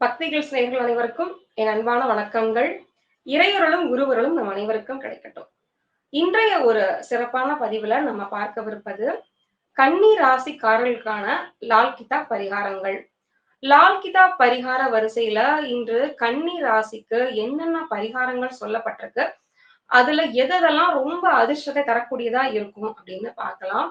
பக்திகள் சிநேகர்கள் அனைவருக்கும் என் அன்பான வணக்கங்கள். இறையொருளும் குருவருளும் நம் அனைவருக்கும் கிடைக்கட்டும். இன்றைய ஒரு சிறப்பான பதிவுல நம்ம பார்க்கவிருப்பது கன்னி ராசிக்காரர்களுக்கான லால் கிதாப் பரிகாரங்கள். லால் கிதாப் பரிகார வரிசையில இன்று கன்னி ராசிக்கு என்னென்ன பரிகாரங்கள் சொல்லப்பட்டிருக்கு அதுல எதெல்லாம் ரொம்ப அதிர்ஷ்டத்தை தரக்கூடியதா இருக்கும் அப்படின்னு பார்க்கலாம்.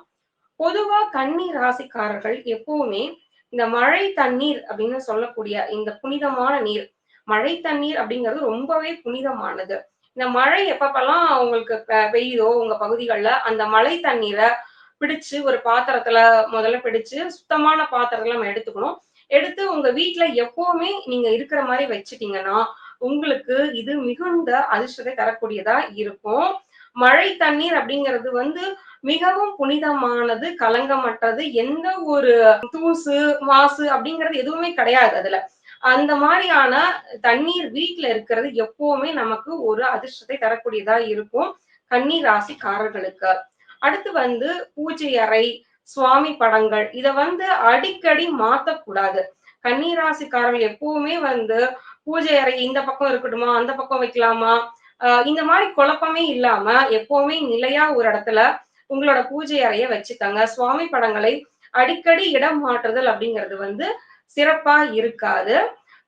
பொதுவா கன்னி ராசிக்காரர்கள் எப்பவுமே இந்த மழை தண்ணீர் அப்படின்னு சொல்லக்கூடிய இந்த புனிதமான நீர் மழை தண்ணீர் அப்படிங்கிறது ரொம்பவே புனிதமானது. இந்த மழை எப்பப்பெல்லாம் உங்களுக்கு பெ- பெய்யுதோ உங்க பகுதிகளில் அந்த மழை தண்ணீரை பிடிச்சு ஒரு பாத்திரத்துல முதல்ல பிடிச்சு சுத்தமான பாத்திரத்துல நம்ம எடுத்துக்கணும். எடுத்து உங்க வீட்டுல எப்பவுமே நீங்க இருக்கிற மாதிரி வச்சுட்டீங்கன்னா உங்களுக்கு இது மிகுந்த அதிர்ஷ்டத்தை தரக்கூடியதா இருக்கும். மழை தண்ணீர் அப்படிங்கிறது வந்து மிகவும் புனிதமானது கலங்கமற்றது எந்த ஒரு தூசு மாசு அப்படிங்கிறது எதுவுமே கிடையாது அதுல. அந்த மாதிரியான தண்ணீர் வீட்டுல இருக்கிறது எப்பவுமே நமக்கு ஒரு அதிர்ஷ்டத்தை தரக்கூடியதா இருக்கும் கன்னி ராசிக்காரர்களுக்கு அடுத்து வந்து பூஜை அறை சுவாமி படங்கள் இத வந்து அடிக்கடி மாத்தக்கூடாது. கன்னி ராசிக்காரர்கள் எப்பவுமே வந்து பூஜை அறை இந்த பக்கம் இருக்கட்டுமா அந்த பக்கம் வைக்கலாமா இந்த மாதிரி குழப்பமே இல்லாம எப்பவுமே நிலையா ஒரு இடத்துல உங்களோட பூஜை அறைய வச்சுக்கோங்க. சுவாமி படங்களை அடிக்கடி இடம் மாற்றுதல் அப்படிங்கிறது வந்து சிறப்பா இருக்காது.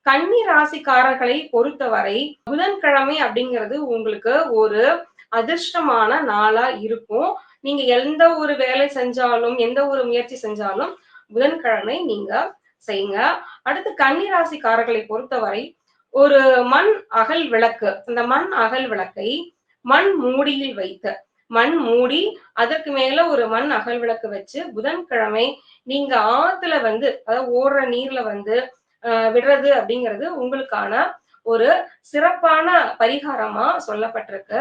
கன்னி ராசிக்காரர்களை பொறுத்தவரை புதன்கிழமை அப்படிங்கிறது உங்களுக்கு ஒரு அதிர்ஷ்டமான நாளா இருக்கும். நீங்க எந்த ஒரு வேலை செஞ்சாலும் எந்த ஒரு முயற்சி செஞ்சாலும் புதன்கிழமை நீங்க செய்யுங்க. அடுத்து கன்னி ராசிக்காரர்களை பொறுத்தவரை ஒரு மண் அகல் விளக்கு. அந்த மண் அகல் விளக்கை மண் மூடியில் வைத்து மண் மூடி அதற்கு மேல ஒரு மண் அகல் விளக்கு வச்சு புதன்கிழமை நீங்க ஆத்துல வந்து அதாவது ஓடுற நீர்ல வந்து ஆஹ் விடுறது அப்படிங்கிறது உங்களுக்கான ஒரு சிறப்பான பரிகாரமா சொல்லப்பட்டிருக்கு.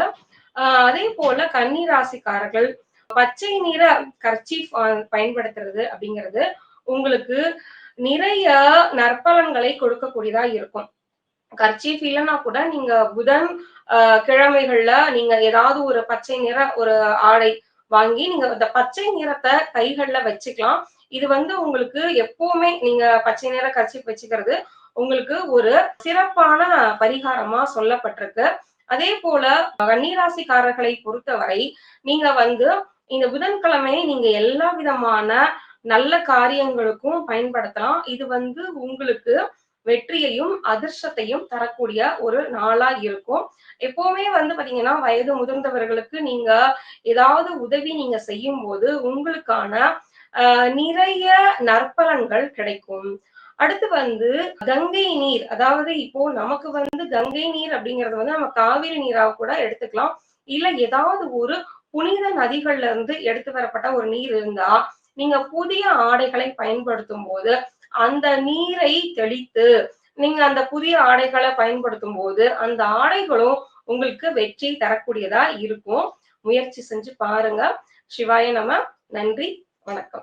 ஆஹ் அதே போல கன்னி ராசிக்காரர்கள் பச்சை நிற கர்ச்சீஃப் பயன்படுத்துறது அப்படிங்கிறது உங்களுக்கு நிறைய நற்பலன்களை கொடுக்கக்கூடியதா இருக்கும். கர்ச்சீஃப் இல்லைன்னா கூட நீங்க புதன் ஆஹ் கிழமைகள்ல நீங்க ஏதாவது ஒரு பச்சை நிற ஒரு ஆடை வாங்கி நீங்க அந்த பச்சை நிறத்தை கைகள்ல வச்சுக்கலாம். இது வந்து உங்களுக்கு எப்பவுமே நீங்க பச்சை நிற கர்ச்சீஃப் வச்சுக்கிறது உங்களுக்கு ஒரு சிறப்பான பரிகாரமா சொல்லப்பட்டிருக்கு. அதே போல கன்னிராசிக்காரர்களை பொறுத்தவரை நீங்க வந்து இந்த புதன்கிழமை நீங்க எல்லா விதமான நல்ல காரியங்களுக்கும் பயன்படுத்தலாம். இது வந்து உங்களுக்கு வெற்றியையும் அதிர்ஷ்டத்தையும் தரக்கூடிய ஒரு நாளா இருக்கும். எப்பவுமே வந்து பாத்தீங்கன்னா வயது முதிர்ந்தவர்களுக்கு நீங்க ஏதாவது உதவி நீங்க செய்யும் போது உங்களுக்கான ஆஹ் நிறைய நற்பலன்கள் கிடைக்கும். அடுத்து வந்து கங்கை நீர் அதாவது இப்போ நமக்கு வந்து கங்கை நீர் அப்படிங்கறது வந்து நம்ம காவிரி நீராக கூட எடுத்துக்கலாம். இல்ல ஏதாவது ஒரு புனித நதிகள்ல இருந்து எடுத்து வரப்பட்ட ஒரு நீர் இருந்தா நீங்க புதிய ஆடைகளை பயன்படுத்தும் போது அந்த நீரை தெளித்து நீங்க அந்த புதிய ஆடைகளை பயன்படுத்தும் போது அந்த ஆடைகளும் உங்களுக்கு வெற்றி தரக்கூடியதா இருக்கும். முயற்சி செஞ்சு பாருங்க. சிவாய நம. நன்றி. வணக்கம்.